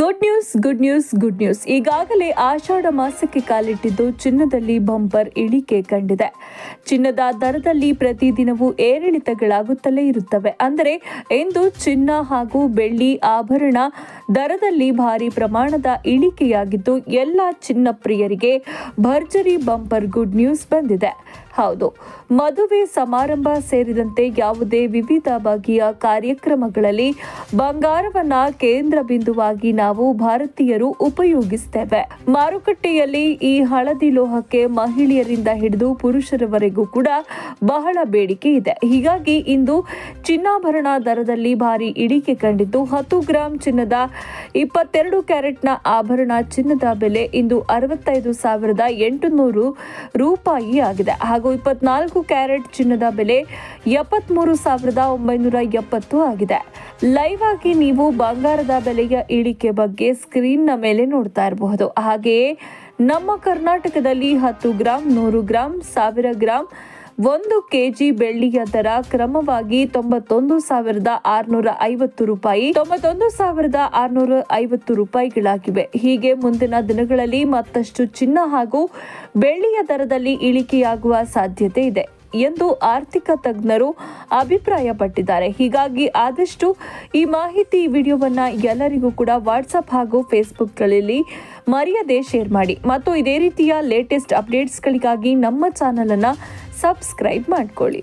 Good news good news good news ಈಗಾಗಲೇ Ashadha ಮಾಸಕ್ಕೆ ಕಾಲಿಟ್ಟಿದ್ದು ಚಿನ್ನದಲ್ಲಿ bumper ಇಳಿಕೆ ಕಂಡಿದೆ. ಚಿನ್ನದ ದರದಲ್ಲಿ ಪ್ರತಿದಿನವೂ ಏರಿಳಿತಗಳಾಗುತ್ತಲೇ ಇರುತ್ತವೆ. ಅಂದರೆ ಇಂದು ಚಿನ್ನ ಹಾಗೂ ಬೆಳ್ಳಿ ಆಭರಣ ದರದಲ್ಲಿ ಭಾರಿ ಪ್ರಮಾಣದ ಇಳಿಕೆಯಾಗಿದ್ದು ಎಲ್ಲ ಚಿನ್ನ ಪ್ರಿಯರಿಗೆ ಭರ್ಜರಿ ಬಂಪರ್ ಗುಡ್ ನ್ಯೂಸ್ ಬಂದಿದೆ. ಹೌದು, ಮದುವೆ ಸಮಾರಂಭ ಸೇರಿದಂತೆ ಯಾವುದೇ ವಿವಿಧ ಬಗೆಯ ಕಾರ್ಯಕ್ರಮಗಳಲ್ಲಿ ಬಂಗಾರವನ್ನ ಕೇಂದ್ರ ಬಿಂದುವಾಗಿ ನಾವು ಭಾರತೀಯರು ಉಪಯೋಗಿಸ್ತೇವೆ. ಮಾರುಕಟ್ಟೆಯಲ್ಲಿ ಈ ಹಳದಿ ಲೋಹಕ್ಕೆ ಮಹಿಳೆಯರಿಂದ ಹಿಡಿದು ಪುರುಷರವರೆಗೂ ಕೂಡ ಬಹಳ ಬೇಡಿಕೆ ಇದೆ. ಹೀಗಾಗಿ ಇಂದು ಚಿನ್ನಾಭರಣ ದರದಲ್ಲಿ ಭಾರಿ ಇಳಿಕೆ ಕಂಡಿದ್ದು ಹತ್ತು ಗ್ರಾಂ ಚಿನ್ನದ ಇಪ್ಪತ್ತೆರಡು ಕ್ಯಾರೆಟ್ನ ಆಭರಣ ಚಿನ್ನದ ಬೆಲೆ ಇಂದು ಅರವತ್ತೈದು ಸಾವಿರದ ಎಂಟುನೂರು ರೂಪಾಯಿ ಆಗಿದೆ ಹಾಗೂ ಇಪ್ಪತ್ನಾಲ್ಕು ಕ್ಯಾರೆಟ್ ಚಿನ್ನದ ಬೆಲೆ ಎಪ್ಪತ್ಮೂರು ಸಾವಿರದ ಒಂಬೈನೂರ ಎಪ್ಪತ್ತು ಆಗಿದೆ. ಲೈವ್ ಆಗಿ ನೀವು ಬಂಗಾರದ ಬೆಲೆಯ ಇಳಿಕೆ ಬಗ್ಗೆ ಸ್ಕ್ರೀನ್ನ ಮೇಲೆ ನೋಡ್ತಾ ಇರಬಹುದು. ಹಾಗೆಯೇ ನಮ್ಮ ಕರ್ನಾಟಕದಲ್ಲಿ ಹತ್ತು ಗ್ರಾಂ, ನೂರು ಗ್ರಾಂ, ಸಾವಿರ ಗ್ರಾಂ, ಒಂದು ಕೆಜಿ ಬೆಳ್ಳಿಯ ದರ ಕ್ರಮವಾಗಿ ತೊಂಬತ್ತೊಂದು ಸಾವಿರದ ಆರುನೂರ ಐವತ್ತು ರೂಪಾಯಿ, ತೊಂಬತ್ತೊಂದು ಸಾವಿರದ ಆರುನೂರ ಐವತ್ತು ರೂಪಾಯಿಗಳಾಗಿವೆ. ಹೀಗೆ ಮುಂದಿನ ದಿನಗಳಲ್ಲಿ ಮತ್ತಷ್ಟು ಚಿನ್ನ ಹಾಗೂ ಬೆಳ್ಳಿಯ ದರದಲ್ಲಿ ಇಳಿಕೆಯಾಗುವ ಸಾಧ್ಯತೆ ಇದೆ. ಎಂದು ಆರ್ಥಿಕ ತಜ್ಞರು ಅಭಿಪ್ರಾಯಪಟ್ಟಿದ್ದಾರೆ. ಹೀಗಾಗಿ ಆದಷ್ಟು ಈ ಮಾಹಿತಿ ವಿಡಿಯೋವನ್ನ ಎಲ್ಲರಿಗೂ ಕೂಡ ವಾಟ್ಸಪ್ ಹಾಗೂ ಫೇಸ್ಬುಕ್ಗಳಲ್ಲಿ ಮರ್ಯಾದೆ ಶೇರ್ ಮಾಡಿ. ಮತ್ತು ಇದೇ ರೀತಿಯ ಲೇಟೆಸ್ಟ್ ಅಪ್ಡೇಟ್ಸ್ಗಳಿಗಾಗಿ ನಮ್ಮ ಚಾನಲನ್ನು ಸಬ್ಸ್ಕ್ರೈಬ್ ಮಾಡ್ಕೊಳ್ಳಿ.